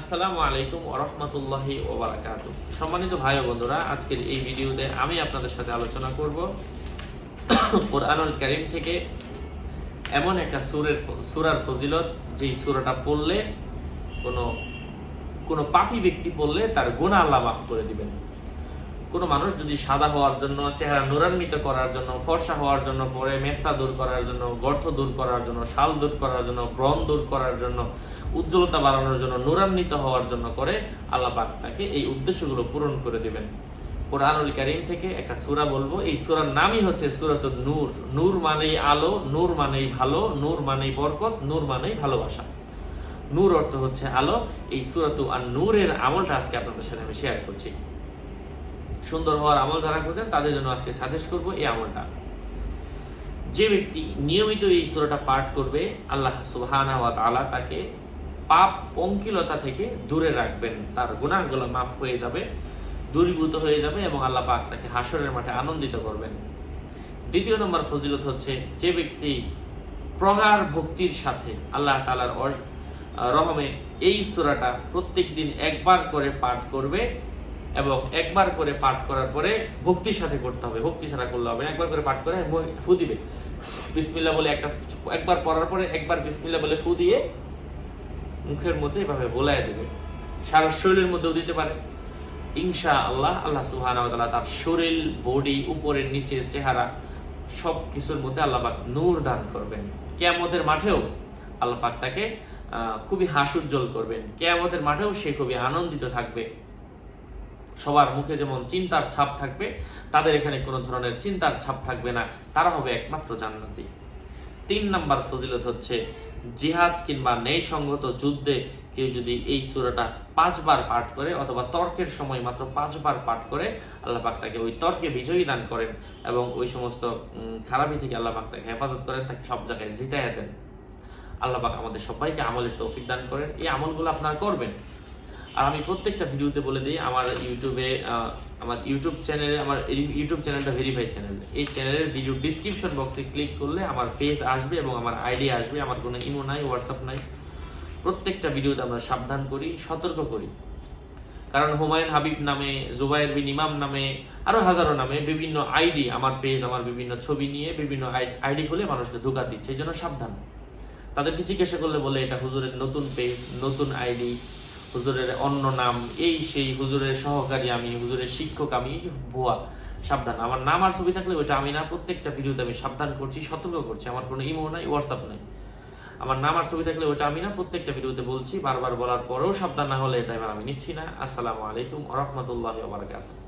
আসসালামু আলাইকুম ওরহমতুল্লাহি ওবরাকাত সম্মানিত ভাই বন্ধুরা, আজকের এই ভিডিওতে আমি আপনাদের সাথে আলোচনা করব কোরআনুল করিম থেকে এমন একটা সুরের সুরার ফজিলত, যেই সুরাটা পড়লে কোনো কোনো পাপি ব্যক্তি পড়লে তার গুণা আল্লাহ মাফ করে দিবেন। কোনো মানুষ যদি সাদা হওয়ার জন্য, চেহারা নুরান্বিত করার জন্য, ফর্সা হওয়ার জন্য, পরে মেস্তা দূর করার জন্য, গর্ত দূর করার জন্য, শাল দূর করার জন্য, ব্রণ দূর করার জন্য, উজ্জ্বলতা বাড়ানোর জন্য, নুরান্বিত হওয়ার জন্য করে আল্লাহ পাক তাকে এই উদ্দেশ্যগুলো পূরণ করে দিবেন। কোরআনুল কারীম থেকে একটা সূরা বলব। এই সূরার নামই হচ্ছে সুরাত নূর। নূর মানেই আলো, নূর মানেই ভালো, নূর মানেই বরকত, নূর মানেই ভালোবাসা। নূর অর্থ হচ্ছে আলো। এই সুরাতু আর নূরের আমলটা আজকে আপনাদের সাথে আমি শেয়ার করছি। সুন্দর হওয়ার আমল যারা খুঁজেন তাদের জন্য আজকে সাজেস্ট করব এই আমলটা। যে ব্যক্তি নিয়মিত এই সূরাটা পাঠ করবে, আল্লাহ সুবহানাহু ওয়া তাআলা তাকে পাপ পঙ্কিলতা থেকে দূরে রাখবেন। তার গুনাহগুলো মাফ হয়ে যাবে, দূরীভূত হয়ে যাবে এবং আল্লাহ পাক তাকে হাসরের মাঠে আনন্দিত করবেন। দ্বিতীয় নম্বর ফজিলত হচ্ছে, যে ব্যক্তি প্রগাঢ় ভক্তির সাথে আল্লাহ তাআলার অস- রহমে এই সূরাটা প্রত্যেক দিন একবার করে পাঠ করবে এবং একবার করে পাঠ করার পরে ভক্তির সাথে করতে হবে। ভক্তি ছাড়া করলে হবে একবার করে পাঠ করে ফু দিবে। বিসমিল্লাহ বলে একটা একবার পড়ার পরে একবার বিসমিল্লাহ বলে ফু দিয়ে মুখের মধ্যে এভাবে বোলায় দেবে। সারা শরীরের মধ্যেও দিতে পারে। ইনশা আল্লাহ আল্লাহ সুহানা তার শরীর বডি উপরের নিচের চেহারা সব কিছুর মধ্যে আল্লাহ পাক নূর দান করবেন। কেয়ামতের মাঠেও আল্লাহ তাকে খুবই হাসুজ্জ্বল করবেন। কেয়ামতের মাঠেও সে খুবই আনন্দিত থাকবে। সবার মুখে যেমন চিন্তার ছাপ থাকবে, তাদের এখানে কোনো ধরনের চিন্তার ছাপ থাকবে না। তারা হবে একমাত্র জান্নাতি। তিন নাম্বার ফজিলত হচ্ছে জিহাদ কিংবা নেই সঙ্গত যুদ্ধে কেউ যদি এই সূরাটা পাঁচবার পাঠ করে অথবা তর্কের সময় মাত্র পাঁচবার পাঠ করে, আল্লাহ পাক তাকে ওই তর্কে বিজয়ী দান করেন এবং ওই সমস্ত খারাপি থেকে আল্লাহ পাক তাকে হেফাজত করেন, তাকে সব জায়গায় জিতাইয়া দেন। আল্লাহ পাক আমাদের সবাইকে আমলের তৌফিক দান করেন। এই আমলগুলো আপনারা করবেন। আর আমি প্রত্যেকটা ভিডিওতে বলে দিই, আমার ইউটিউবে আমার ইউটিউব চ্যানেলে, আমার ইউটিউব চ্যানেলটা ভেরিফাই চ্যানেল এই চ্যানেলের ভিডিও ডিসক্রিপশন বক্সে ক্লিক করলে আমার পেজ আসবে এবং আমার আইডি আসবে, আমার কোনো ইমো নাই হোয়াটসঅ্যাপ নাই। প্রত্যেকটা ভিডিওতে আমরা সাবধান করি, সতর্ক করি। কারণ হুমায়ুন হাবিব নামে, জুবাইর বিন ইমাম নামে, আরও হাজারো নামে বিভিন্ন আইডি আমার পেজ আমার বিভিন্ন ছবি নিয়ে বিভিন্ন আইডি খুলে মানুষকে ধোকা দিচ্ছে, এই জন্য সাবধান। তাদেরকে জিজ্ঞাসা করলে বলে, এটা হুজুরের নতুন পেজ নতুন আইডি হুজুরের অন্য নাম, এই সেই হুজুরের সহকারী আমি, হুজুরের শিক্ষক আমি ভুয়া, সাবধান। আমার নাম আর ছবি থাকলে ওইটা আমি না, প্রত্যেকটা ভিডিওতে আমি সাবধান করছি, সতর্ক করছি। আমার কোনো ইমো নাই হোয়াটসঅ্যাপ নাই। আমার নাম আর ছবি থাকলে ওইটা আমি না, প্রত্যেকটা ভিডিওতে বলছি, বারবার বলার পরেও সাবধান না হলে এটা আমি নিচ্ছি না। আসসালামু আলাইকুম রহমতুল্লাহ বারকাতুহ।